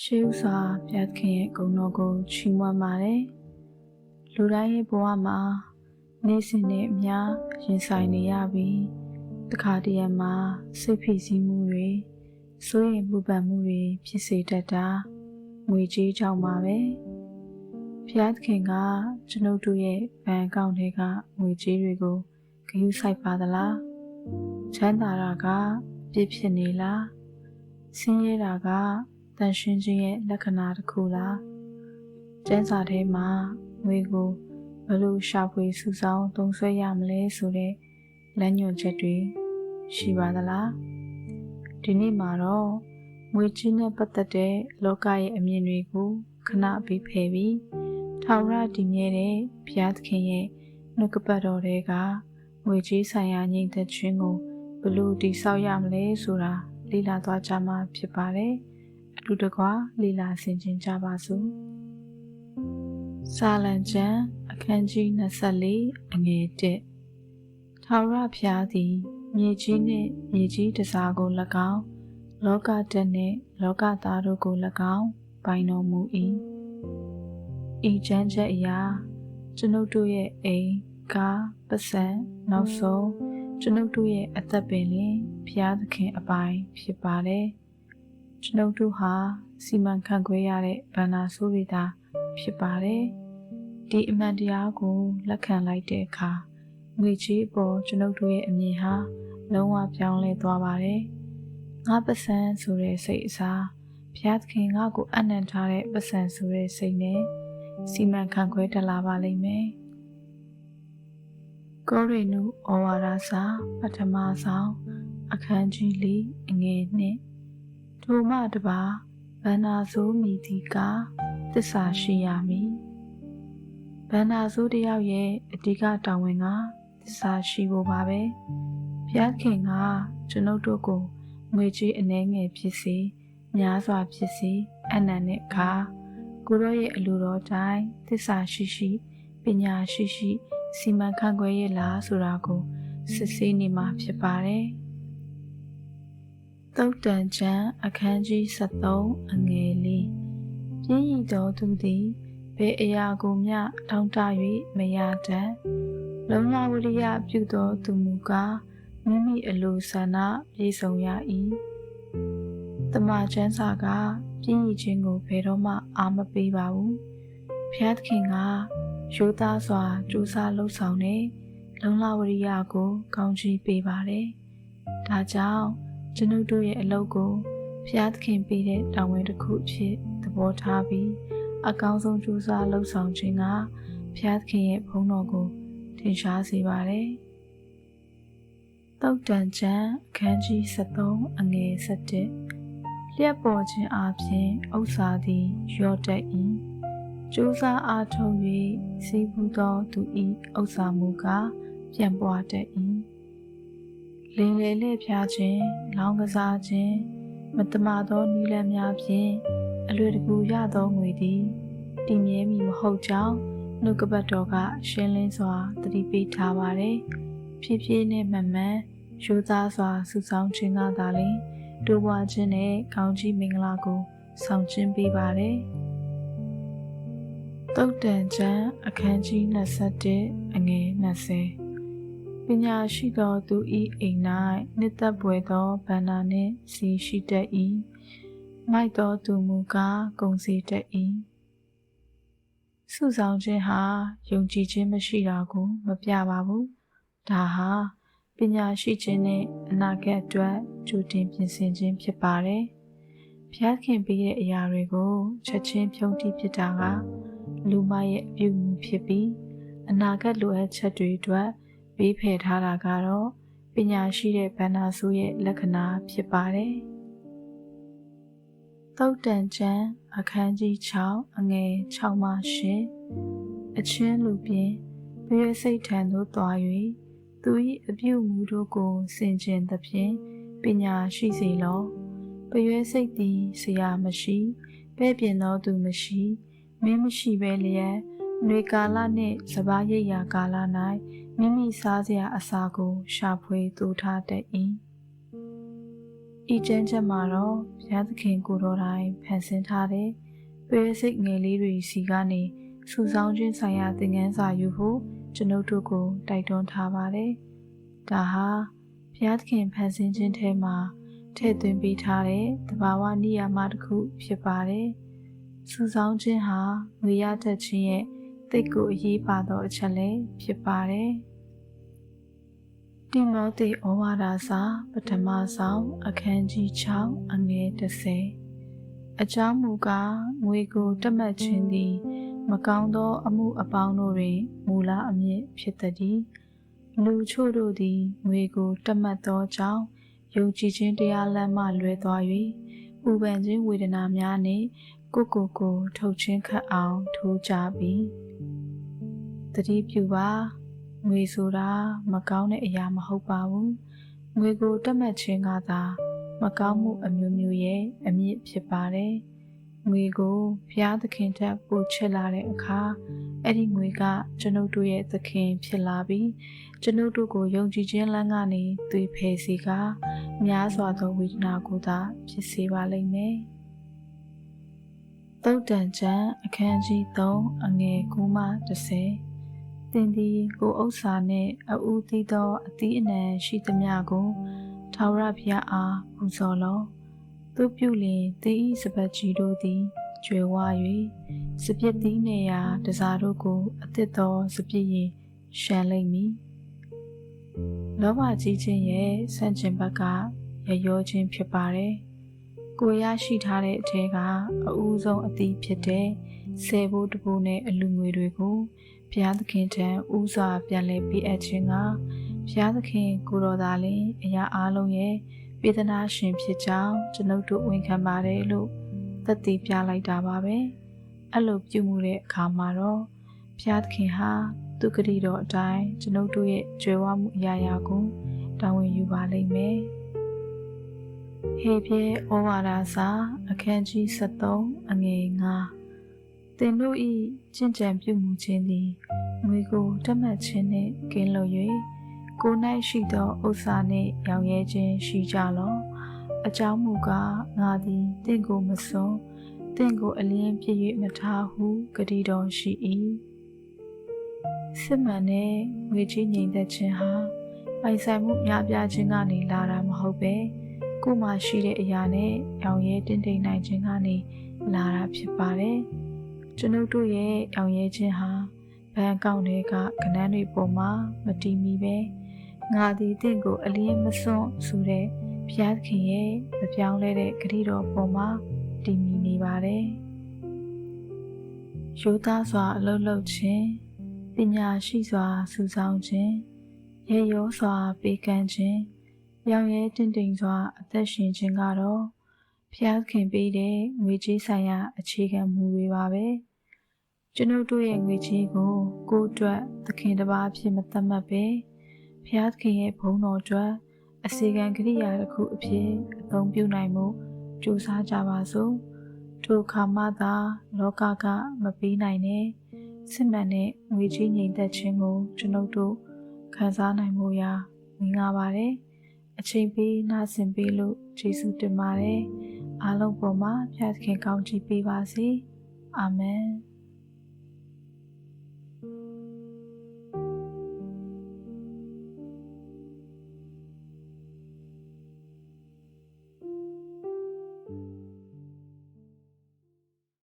ရှေးဥစွာပြတ်ခင်ရဲ့ဂုဏ်တော်ကိုချီးမွမ်းပါတယ်လူတိုင်းရဲ့ဘဝမှာနေ့စဉ်နဲ့အများရင်ဆိုင်နေရပြီးတခါတည်းမှာစိတ်ဖိစီးမှုတွေစိုးရိမ်ပူပန်မှုတွေဖြစ်စေတတ်တာငွေကြေးကြောင့်ပါပဲဖျားသခင်ကကျွန်ုပ်တို့ရဲ့ဘဏ်အကောင့်တွေကငွေကြေးတွေကိုဂရုစိုက်ပါသလားချမ်းသာတာကပြည့်ဖြစ်နေလားဆင်းရဲတာက တန်ရှင်းခြင်းရဲ့လက္ခဏာတစ်ခုလားကျန်းစာထဲမှာငွေကိုဘယ်လိုရှာဖွေစုဆောင်းသုံးစွဲရမလဲဆိုတဲ့လမ်းညွှန်ချက်တွေရှိပါသလားဒီနေ့မှာတော့ငွေကြီးနဲ့ပတ်သက်တဲ့လောကရဲ့အမြင်တွေကိုခဏပြီးဖယ်ပြီးထောင်ရတည်မြဲတဲ့ဘုရားသခင်ရဲ့နှုတ်ကပတ်တော်တွေကငွေကြီးဆိုင်ရာညီသက်ခြင်းကိုဘယ်လိုတည်ဆောက်ရမလဲဆိုတာလေ့လာသွားကြမှာဖြစ်ပါတယ် အတူတကွလေ့လာဆင်ခြင်ကြပါစို့စာလံကျမ်းအခန်းကြီး24အငယ်1ထာဝရဘုရားသည် မြေကြီးနှင့်မြေကြီးတစားကို၎င်းလောကတက်နှင့်လောကသားတို့ကို၎င်းပိုင်တော်မူ၏ဤချမ်းချက်အရာကျွန်ုပ်တို့ရဲ့အိမ်ကားပစံနောက်ဆုံးကျွန်ုပ်တို့ရဲ့အသက်ပင်လင်ဘုရားသခင်အပိုင်ဖြစ်ပါတယ် ကျွန်ုပ်တို့ဟာစီမံခန့်ခွဲရတဲ့ဗန္နာဆိုးတွေသာဖြစ်ပါတယ်ဒီအမှန်တရားကိုလက်ခံလိုက်တဲ့အခါငွေချေးပေါ်ကျွန်ုပ်တို့ရဲ့အမြင်ဟာလုံးဝပြောင်းလဲသွားပါတယ်ငါပစံဆိုတဲ့စိတ်အစားဘုရားသခင်ငါ့ကိုအနံ့ထားတဲ့ပစံဆိုတဲ့စိတ်နဲ့စီမံခန့်ခွဲတလာပါလိမ့်မယ်ကောရိနုဩဝါဒစာပထမဆောင်အခန်းကြီး၄အငယ်နှစ် ထိုမှတပါဗန္နာဆိုးမိဒီကသစ္စာရှိရမည်ဗန္နာဆိုးတယောက်ရဲ့အဓိကတာဝန်ကသစ္စာရှိဖို့ပါပဲဘုရားခင်ကကျွန်ုပ်တို့ကိုငွေကြေးအနှဲငယ်ဖြစ်စေများစွာဖြစ်စေအနန္တနဲ့ခါကိုရောရဲ့အလိုတော်တိုင်းသစ္စာရှိရှိပညာရှိရှိစီမံခန့်ခွဲရလားဆိုတာကိုစစ်ဆေးနေမှာဖြစ်ပါတယ်။ သုတ်တန်ချမ်းအခန်းကြီး73အငယ်လေးပြင်းရည်တော်သူသည်ဘယ်အရာကိုမျှထောင်းတ၍မရတတ်လုံလဝရိယပြုသောသူမူကားမိမိအလိုဆန္ဒပြေဆုံးရ၏တမချမ်းစာကပြင်းရည်ခြင်းကိုဘယ်တော့မှအာမပေးပါဘူးဖျားသခင်ကရိုးသားစွာကြိုးစားလှုပ်ဆောင်တဲ့လုံလဝရိယကိုကောင်းချီးပေးပါတယ်။ဒါကြောင့် ကျွန်ုပ်တို့ရဲ့အလုပ်ကိုဖျားသခင်ပေးတဲ့တာဝန်တစ်ခုအဖြစ်သဘောထားပြီးအကောင်းဆုံးကြိုးစားလှုပ်ဆောင်ခြင်းကဖျားသခင်ရဲ့ဘုန်းတော်ကိုထင်ရှားစေပါတယ်။တုတ်တန်ချမ်းအခန်းကြီး73အငယ်7လျှက်ပေါ်ခြင်းအပြင်ဥစ္စာသည်ရော့တတ်၏ကြိုးစားအားထုတ်၍စီးပူးသောသူ၏ဥစ္စာမူကားပြန်ပွားတတ်၏ လင်းလေလေဖျားခြင်းလောင်းကစားခြင်းမတမာသောနီလန်းများဖြင့်အလွေတကူရသောငွေသည်တည်မြဲမည်မဟုတ်ကြောင်းနှုတ်ကပတ်တော်ကရှင်းလင်းစွာသတိပေးထားပါတယ်ဖြည်းဖြည်းနဲ့မှန်မှန်ရိုးသားစွာစုဆောင်ခြင်းကသာလျှင်တိုးပွားခြင်းနဲ့ကောင်းကြီးမင်္ဂလာကိုဆောင်ကျင်းပေးပါတယ်။တုတ်တန်ချမ်းအခန်းကြီး21အငယ်20 ပညာရှိသောသူဤအိမ်၌နှစ်သက်ပွေသောဗန္နာနှင့်စီရှိတတ်၏မိုက်သောသူမူကားဂုံစီတတ်၏စုဆောင်ခြင်းဟာယုံကြည်ခြင်းမရှိတာကိုမပြပါဘူးဒါဟာပညာရှိခြင်းနဲ့အနာဂတ်အတွက်ကြိုတင်ပြင်ဆင်ခြင်းဖြစ်ပါတယ်ဖျားခင်ပေးတဲ့အရာတွေကိုချက်ချင်းဖြုံးတိဖြစ်တာကလူမရဲ့အပြုမူဖြစ်ပြီးအနာဂတ်လိုအပ်ချက်တွေအတွက် ဘေးဖယ်ထားတာကတော့ပညာရှိတဲ့ဗန္နာစုရဲ့လက္ခဏာဖြစ်ပါတယ်။သုတ်တန်ကျမ်းအခန်းကြီး6အငယ်6မှ10အချင်းလူပြင်ဘွေစိတ်ထံသို့သွား၍သူ၏အပြုမူတို့ကိုစင်ကြင်သဖြင့်ပညာရှိစေလော။ပရွေးစိတ်သည်ဆရာမရှိပဲ့ပြင်သောသူမရှိမင်းမရှိပဲလျက်ຫນွေကာလနှင့်စပားရိပ်ရာကာလ၌ မိမိစားစရာအစာကို ရှာဖွေတူထားတတ်၏ဤကျမ်းချက်မှာတော့ဘုရားသခင်ကိုတော်တိုင်ဖန်ဆင်းထားတဲ့ပေစိတ်ငယ်လေးတွေစီကနေစူဆောင်းခြင်းဆိုင်ရာသင်ခန်းစာယူဖို့ကျွန်ုပ်တို့ကိုတိုက်တွန်းထားပါတယ်။ဒါဟာဘုရားသခင်ဖန်ဆင်းခြင်းထဲမှာထည့်သွင်းပေးထားတဲ့သဘာဝနိယာမတစ်ခုဖြစ်ပါတယ်။စူဆောင်းခြင်းဟာငွေရတတ်ခြင်းရဲ့ တိတ်ကိုအရေးပါသောအချက်လည်းဖြစ်ပါတယ်။တိမောသေဩဝါဒစာပထမဆောင်အခန်းကြီး6အငယ်30အကြောင်းမူကားငွေကိုတတ်မှတ်ခြင်းသည် မကောင်းသော အမှုအပေါင်းတို့တွင်မူလအမြင့်ဖြစ်သည်လူချို့တို့သည်ငွေကိုတတ်မှတ်သောကြောင့်ယုံကြည်ခြင်းတရားလမ်းမှလွဲသွား၍ပူပန်ခြင်းဝေဒနာများနှင့်ကိုကိုကိုထုတ်ချင်းခတ်အောင်ထိုးကြပြီ တတိပြုပါငွေဆိုတာမကောင်းတဲ့အရာမဟုတ်ပါဘူးငွေကိုတက်မှတ်ခြင်းကသာ မကောင်းမှုအမျိုးမျိုးရဲ့အမြင့်ဖြစ်ပါတယ်ငွေကိုဘုရားသခင်ထက်ပိုချစ်လာတဲ့အခါအဲ့ဒီငွေကကျွန်ုပ်တို့ရဲ့သခင်ဖြစ်လာပြီးကျွန်ုပ်တို့ကိုယုံကြည်ခြင်းလမ်းကနေသွေဖယ်စေကများစွာသောဝေဒနာကိုသာဖြစ်စေပါလိမ့်မယ်သုတ်တန်ကျမ်းအခန်းကြီး3အငယ်9မှ10 သင်သည်ကိုဥစ္စာနှင့်အဦးသီးသောအသီးအနှံရှိသမျှကိုထာဝရဘုရားအားပူဇော်လော့သူပြုလျင်သင်၏စပတ်ကြီးတို့သည်ကျွယ်ဝ၍စပြစ်သီးနေရာတစားတို့ကိုအသစ်သောစပြစ်ရင်ရှမ်းလိမ့်မည်လောဘကြီးခြင်းရဲ့ဆန့်ကျင်ဘက်ကရရောခြင်းဖြစ်ပါတယ်ကိုရရှိထားတဲ့အထက်ကအဦးဆုံးအသီးဖြစ်တဲ့ဆယ်ဘိုးတဘိုးနဲ့အလူငွေတွေကို ဘုရားသခင်ထံဥစွာပြန်လည်ပေးအပ်ခြင်းကဘုရားသခင်ကိုတော်သာလင်အရာအလုံးရဲ့ပေးသနာရှင်ဖြစ်ကြောင်းကျွန်ုပ်တို့ဝန်ခံပါတယ်လို့သက်သေပြလိုက်တာပါပဲအဲ့လိုပြုမှုတဲ့အခါမှာတော့ဘုရားသခင်ဟာသူကတိတော်အတိုင်းကျွန်ုပ်တို့ရဲ့ကြွယ်ဝမှုအရာရာကိုတာဝန်ယူပါလိမ့်မယ်ဟေပြေဩဝါဒစာအခန်းကြီး73အငယ်9 သင်တို့၏ကျင့်ကြံပြုမှုခြင်းသည်ငွေကိုတတ်မှတ်ခြင်းနှင့်ကင်းလွတ်၍ကိုယ်၌ရှိသောဥစ္စာနှင့်ရောင်ရဲခြင်းရှိကြလော့အကြောင်းမူကားငါသည်တင့်ကိုမစွန်းတင့်ကိုအလင်းပြည့်၍မထားဟုဂတိတော်ရှိ၏စစ်မှန်တဲ့ငွေကြီးငြိမ်သက်ခြင်းဟာပိုင်ဆိုင်မှုများပြားခြင်းကနေလာတာမဟုတ်ပဲကိုယ်မှာရှိတဲ့အရာနဲ့ရောင်ရဲတင့်တယ်နိုင်ခြင်းကနေလာတာဖြစ်ပါတယ်။ ကျွန်ုပ်တို့ရဲ့ရောင်ရဲခြင်းဟာဘဏ်အကောင့်တွေကကဏ္ဍတွေပေါ်မှာမတည်မီပဲငါသည်တင့်ကိုအလင်းမစွန့်ဆိုတဲ့ဘုရားသခင်ရဲ့မပြောင်းလဲတဲ့ဂရုတော်ပေါ်မှာတည်မီနေပါတယ်။ရိုးသားစွာအလုပ်လုပ်ခြင်းပညာရှိစွာစူဆောင်းခြင်းရေရောစွာပေးကမ်းခြင်းရောင်ရဲတင့်တယ်စွာအသက်ရှင်ခြင်းကတော့ ဖျားခင်ပေးတဲ့ငွေကြေးဆိုင်ရာအခြေခံမူတွေပါပဲကျွန်ုပ်တို့ရဲ့ငွေကြေးကိုကိုယ်အတွက်သခင်တစ်ပါးအဖြစ်မသတ်မှတ်ပဲဖျားခင်ရဲ့ဘုန်းတော်အတွက်အစီကံကရိယာတစ်ခုအဖြစ်အသုံးပြုနိုင်မှုကြိုးစားကြပါစို့ထိုခါမှသာလောကကမပေးနိုင်တဲ့စစ်မှန်တဲ့ငွေကြေးငြိမ်သက်ခြင်းကိုကျွန်ုပ်တို့ခံစားနိုင်မှုရာဝင်လာပါတယ်အချိန်ပေးနားဆင်ပေးလို့ကျေးဇူးတင်ပါတယ် အားလုံးပေါ်မှာဖျားသခင်ကောင်းချီးပေးပါစေအာမင်